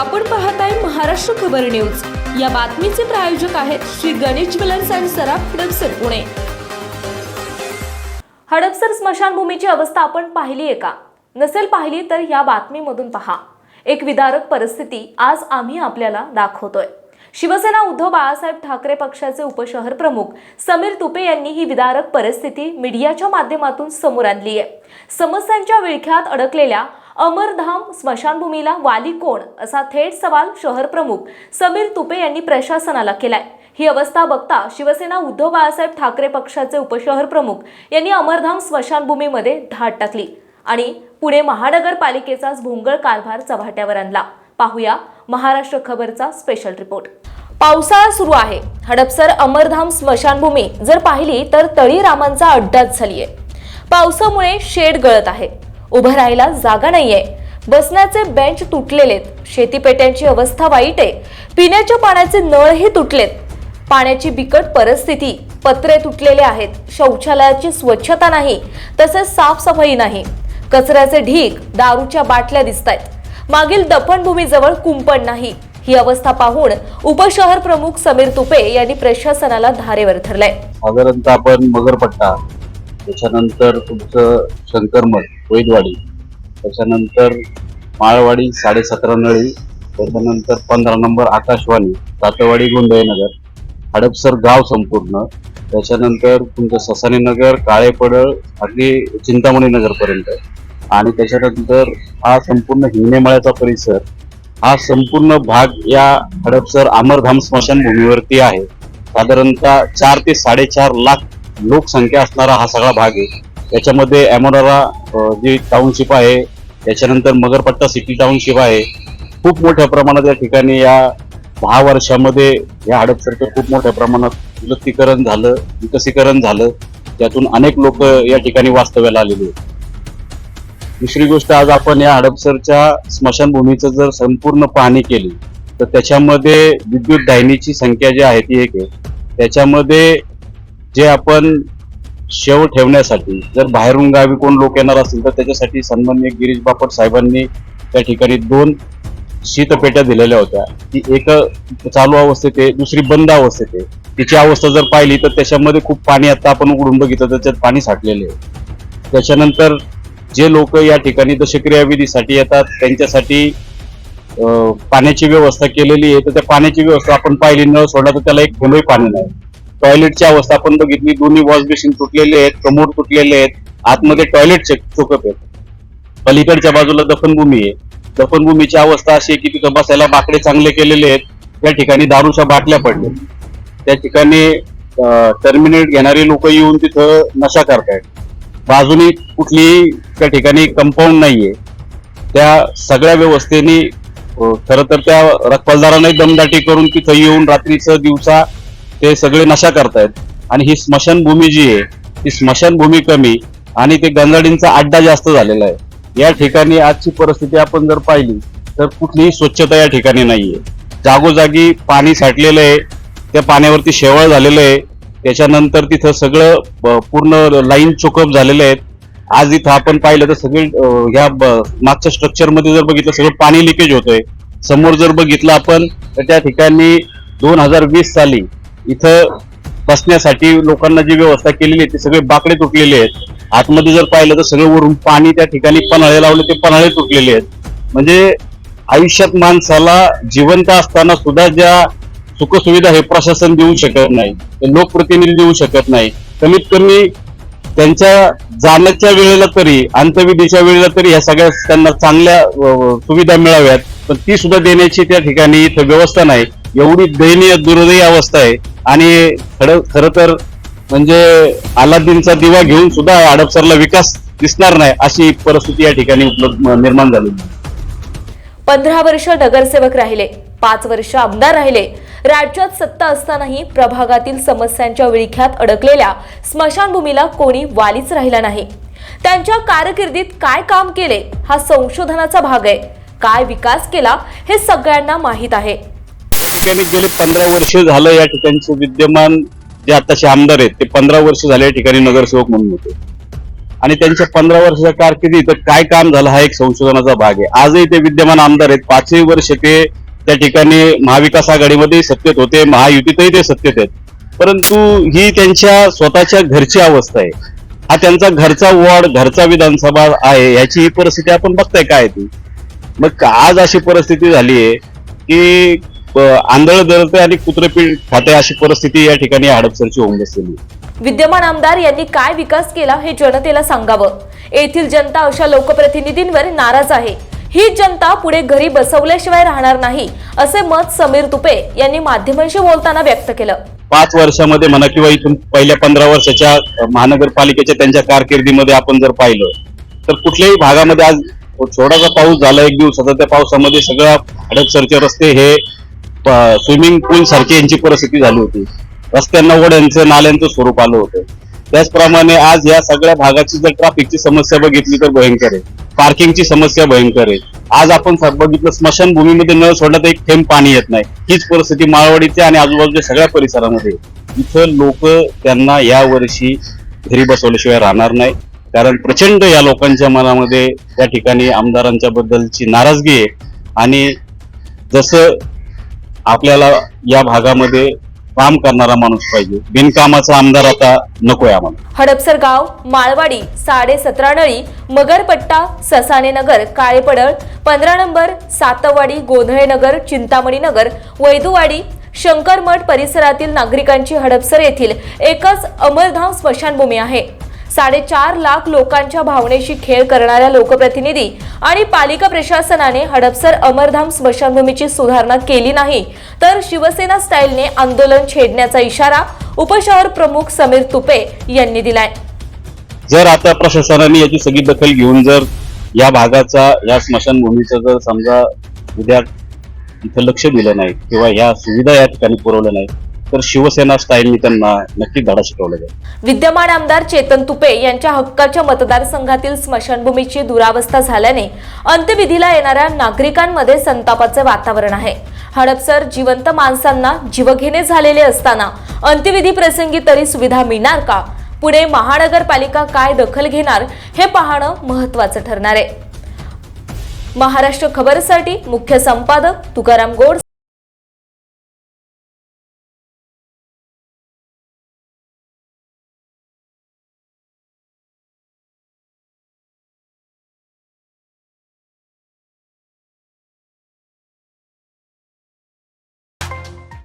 आपण पाहताय महाराष्ट्र खबर न्यूज. या बातमीचे प्रायोजक आहेत श्री गणेश ज्वेलर्स अँड सराफ हडपसर पुणे. हडपसर स्मशानभूमीची अवस्था आपण पाहिली आहे का? नसेल पाहिली तर या बातमीमधून पहा. एक विदारक परिस्थिती आज आम्ही आपल्याला दाखवतोय. शिवसेना उद्धव बाळासाहेब ठाकरे पक्षाचे उपशहर प्रमुख समीर तुपे यांनी ही विदारक परिस्थिती मीडियाच्या माध्यमातून समोर आणली आहे. समस्यांच्या विळख्यात अडकलेल्या अमरधाम स्मशानभूमीला वाली कोण असा थेट सवाल शहर प्रमुख समीर तुपे यांनी प्रशासनाला केलाय. ही अवस्था बघता शिवसेना उद्धव बाळासाहेब ठाकरे पक्षाचे उपशहर प्रमुख यांनी अमरधाम स्मशानभूमीमध्ये धाड टाकली आणि पुणे महानगरपालिकेचाच भोंगळ कारभार चव्हाट्यावर आणला. पाहूया महाराष्ट्र खबरचा स्पेशल रिपोर्ट पावसाळा सुरू आहे. हडपसर अमरधाम स्मशानभूमी जर पाहिली तर तळीरामांचा अड्डाच झालीये. पावसामुळे शेड गळत आहे. उभं राहायला जागा नाहीये. बसण्याचे बेंच तुटलेलेत. शेतीपेट्यांची अवस्था वाईट आहे. पिण्याच्या पाण्याचे नळही तुटलेत. पाण्याची बिकट परिस्थिती. पत्रे तुटलेले आहेत. शौचालयाची स्वच्छता नाही. तसेच साफसफाई नाही. कचऱ्याचे ढीग दारूच्या बाटल्या दिसत आहेत मागील दफनभूमीजवळ कुंपण नाही. ही अवस्था पाहून उपशहर प्रमुख समीर तुपे यांनी प्रशासनाला धारेवर धरलंय. साधारणतः आपण मगरपट्टा त्याच्यानंतर तुमचं शंकरमठ वैदवाडी. त्याच्यानंतर माळवाडी साडेसतरा नळी त्याच्यानंतर पंधरा नंबर आकाशवाणी तातवाडी गोंदयनगर हडपसर गाव संपूर्ण त्याच्यानंतर तुमचं ससानी नगर काळेपडळ अगदी चिंतामणी नगरपर्यंत आणि त्याच्यानंतर हा संपूर्ण हिंगणेमाळ्याचा परिसर हा संपूर्ण भाग या हडपसर अमरधाम स्मशानभूमीवरती आहे. साधारणतः चार ते साडेचार लाख लोकसंख्या असणारा हा सगळा भाग आहे. याच्यामध्ये अमोरारा जी टाउनशिप आहे त्याच्यानंतर मगरपट्टा सिटी टाउनशिप आहे. खूप मोठ्या प्रमाणात या ठिकाणी या दहा वर्षामध्ये या हडपसरचं खूप मोठ्या प्रमाणात विलुप्तीकरण झालं विकसीकरण झालं. त्यातून अनेक लोक या ठिकाणी वास्तव्याला आलेले आहेत. दुसरी गोष्ट आज आपण या हडपसरच्या स्मशानभूमीचं जर संपूर्ण पाहणी केली तर त्याच्यामध्ये विद्युत दाहिनीची संख्या जी आहे ती एक आहे. त्याच्यामध्ये जे आपण शेव ठेवण्यासाठी. जर बाहेरून गावी कोण लोक येणार असतील तर त्याच्यासाठी सन्मान्य गिरीश बापट साहेबांनी त्या ठिकाणी दोन शीतपेट्या दिलेल्या होत्या. ती एक चालू अवस्थेत आहे दुसरी बंद अवस्थेत आहे. तिची अवस्था जर पाहिली तर त्याच्यामध्ये खूप पाणी आता आपण उघडून बघितलं तर त्याच्यात पाणी साठलेले आहे. त्याच्यानंतर जे लोक या ठिकाणी दशक्रियाविधीसाठी येतात त्यांच्यासाठी पाण्याची व्यवस्था केलेली आहे. तर त्या पाण्याची व्यवस्था आपण पाहिली नळ सोडला तर त्याला एक फुलही पाणी नाही. टॉयलेटची अवस्था आपण बघितली. दोन्ही वॉश बेसिन तुटलेले आहेत कमोड तुटलेले आहेत. आतमध्ये टॉयलेट चोकप आहेत. पलीकडच्या बाजूला दफनभूमी आहे. दफनभूमीची अवस्था अशी आहे की तिथं बसायला बाकडे चांगले केलेले आहेत. त्या ठिकाणी दारूच्या बाटल्या पडल्या. त्या ठिकाणी टर्मिनेट घेणारे लोक येऊन तिथं नशा करतायत. बाजूनी कुठलीही त्या ठिकाणी कंपाऊंड नाहीये. त्या सगळ्या व्यवस्थेने खर तर त्या रखवालदारांनाही दमदाटी करून तिथं येऊन रात्रीचं दिवसा ते सगळे नशा करतायत. आणि ही स्मशानभूमी जी आहे ती स्मशानभूमी कमी आणि ते गंजाडींचा अड्डा जास्त झालेला आहे. या ठिकाणी आजची परिस्थिती आपण जर पाहिली तर कुठलीही स्वच्छता या ठिकाणी नाहीये. जागोजागी पाणी साठलेलं आहे त्या पाण्यावरती शेवाळ झालेलं आहे. त्याच्यानंतर तिथं सगळं ब- पूर्ण लाईन चोकअप झालेले आहेत. आज इथं आपण पाहिलं तर सगळे ह्या ब- मागच्या स्ट्रक्चरमध्ये जर बघितलं सगळं पाणी लिकेज होतंय. समोर जर बघितलं आपण तर त्या ठिकाणी दोन हजार वीस साली इथं बसण्यासाठी लोकांना जी व्यवस्था केलेली आहे ती सगळे बाकडे तुटलेले आहेत. आतमध्ये जर पाहिलं तर सगळं वरून पाणी त्या ठिकाणी पन्हाळे लावले ते पन्हाळे तुटलेले आहेत. म्हणजे आयुष्यात माणसाला जिवंत असताना सुद्धा ज्या सुखसुविधा हे प्रशासन देऊ शकत नाही ते लोकप्रतिनिधी देऊ शकत नाही. कमीत कमी त्यांच्या जाण्याच्या वेळेला तरी अंतविधीच्या वेळेला तरी ह्या सगळ्या त्यांना चांगल्या सुविधा मिळाव्यात. पण ती सुद्धा देण्याची त्या ठिकाणी इथं व्यवस्था नाही. एवढी दयनीय दुर्दय अवस्था आहे. आणि खरं खरं तर म्हणजे अलादीनचा दिवा घेऊन सुद्धा हडपसरला विकास दिसणार नाही अशी परिस्थिती या ठिकाणी उपलब्ध निर्माण झाली पंधरा वर्ष नगरसेवक राहिले पाच वर्ष आमदार राहिले. राज्यात सत्ता असतानाही प्रभागातील समस्यांच्या विळख्यात अडकलेल्या स्मशानभूमीला कोणी वालीच राहिला नाही. त्यांच्या कारकिर्दीत काय काम केले हा संशोधनाचा भाग आहे. काय विकास केला हे सगळ्यांना माहीत आहे. ठिकाणी गेले पंधरा वर्ष झालं या ठिकाणचे विद्यमान जे आताचे आमदार आहेत ते पंधरा वर्ष झाले या ठिकाणी नगरसेवक म्हणून होते. आणि त्यांच्या पंधरा वर्षाच्या कारकिर्दीत काय काम झालं हा एक संशोधनाचा भाग आहे. आजही ते विद्यमान आमदार आहेत. पाचही वर्ष ते त्या ठिकाणी महाविकास आघाडीमध्ये सत्तेत होते महायुतीतही ते सत्तेत आहेत. परंतु ही त्यांच्या स्वतःच्या घरची अवस्था आहे. हा त्यांचा घरचा वॉर्ड घरचा विधानसभा आहे याची ही परिस्थिती आपण बघताय काय ती. मग आज अशी परिस्थिती झाली आहे की आंधळ दळते आणि कुत्रपीठ खाते अशी परिस्थिती या ठिकाणी हडपसरची होऊन बसलेली. विद्यमान आमदार यांनी काय विकास केला हे जनतेला सांगावं. येथील जनता अशा लोकप्रतिनिधींवर नाराज आहे. ही जनता पुढे घरी बसवल्याशिवाय राहणार नाही असे मत समीर तुपे यांनी माध्यमांशी बोलताना व्यक्त केलं. पाच वर्षामध्ये म्हणा किंवा इथून पहिल्या पंधरा वर्षाच्या महानगरपालिकेच्या त्यांच्या कारकिर्दीमध्ये आपण जर पाहिलं तर कुठल्याही भागामध्ये आज थोडासा पाऊस झाला एक दिवसाचा त्या पावसामध्ये सगळं हडपसरचे रस्ते हे स्विमिंग पूल सारखी यांची परिस्थिती झाली होती. रस्त्यांना वड्यांचं नाल्यांचं स्वरूप आलं होतं. त्याचप्रमाणे आज या सगळ्या भागाची जर ट्राफिकची समस्या बघितली तर भयंकर आहे. पार्किंगची समस्या भयंकर आहे. आज आपण बघितलं स्मशानभूमीमध्ये न सोडलं तर एक थेंब पाणी येत नाही. हीच परिस्थिती माळवाडीच्या आणि आजूबाजूच्या सगळ्या परिसरामध्ये इथं लोक त्यांना या वर्षी घरी बसवल्याशिवाय राहणार नाही. कारण प्रचंड या लोकांच्या मनामध्ये त्या ठिकाणी आमदारांच्या बद्दलची नाराजगी आहे. आणि जसं आपल्याला या भागामध्ये काम करणारा माणूस पाहिजे. बिनकामाचा आमदार आता नकोय आम्हाला. हडपसर गाव माळवाडी साडे सतरा नळी मगरपट्टा ससाने नगर काळेपडळ पंधरा नंबर सातवाडी गोंधळे नगर चिंतामणी नगर वैदुवाडी शंकरमठ परिसरातील नागरिकांची हडपसर येथील एकच अमरधाम स्मशानभूमी आहे. साडेचार लाख लोकांच्या भावनेशी खेळ करणाऱ्या लोकप्रतिनिधी आणि पालिका प्रशासनाने हडपसर अमरधाम स्मशानभूमीची सुधारणा केली नाही तर शिवसेना स्टाईलने आंदोलन छेडण्याचा इशारा उपशहर प्रमुख समीर तुपे यांनी दिलाय. जर आता प्रशासनाने याची सगळी दखल घेऊन जर या भागाचा या स्मशानभूमीचा जर समजा उद्या इथं लक्ष दिलं नाही किंवा या सुविधा या ठिकाणी पुरवल्या नाही तर शिवसेना स्टाईलनी त्यांना नक्की धडा शिकवला जाईल. विद्यमान आमदार चेतन तुपे यांच्या हक्काच्या मतदारसंघातील स्मशानभूमीची दुरावस्था झाल्याने अंत्यविधीला येणाऱ्या नागरिकांमध्ये संतापाचे वातावरण आहे. हडपसर जिवंत माणसांना जीवघेणे झालेले असताना अंत्यविधी प्रसंगी तरी सुविधा मिळणार का? पुणे महानगरपालिका काय दखल घेणार हे पाहणं महत्वाचं ठरणार आहे. महाराष्ट्र खबरसाठी मुख्य संपादक तुकाराम गोड